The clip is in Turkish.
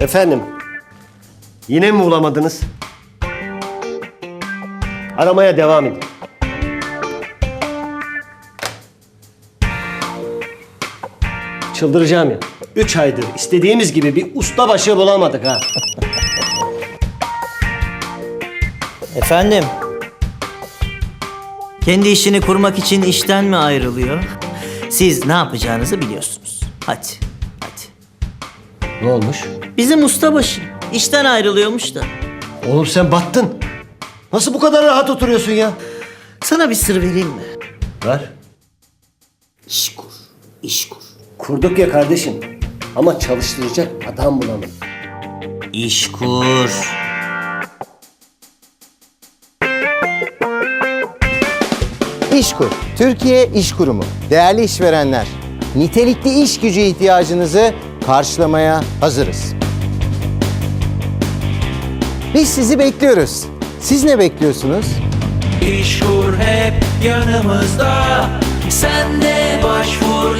Efendim, yine mi bulamadınız? Aramaya devam edin. Çıldıracağım ya. Üç aydır istediğimiz gibi bir ustabaşı bulamadık ha. Efendim? Kendi işini kurmak için işten mi ayrılıyor? Siz ne yapacağınızı biliyorsunuz. Hadi. Ne olmuş? Bizim ustabaşı işten ayrılıyormuş da. Oğlum sen battın. Nasıl bu kadar rahat oturuyorsun ya? Sana bir sır vereyim mi? Ver. İş kur, iş kur. Kurduk ya kardeşim. Ama çalıştıracak adam bulamadık. İş kur. İşkur, Türkiye İş Kurumu. Değerli işverenler, nitelikli iş gücü ihtiyacınızı karşılamaya hazırız. Biz sizi bekliyoruz. Siz ne bekliyorsunuz? İşkur hep yanımızda Sen de başvur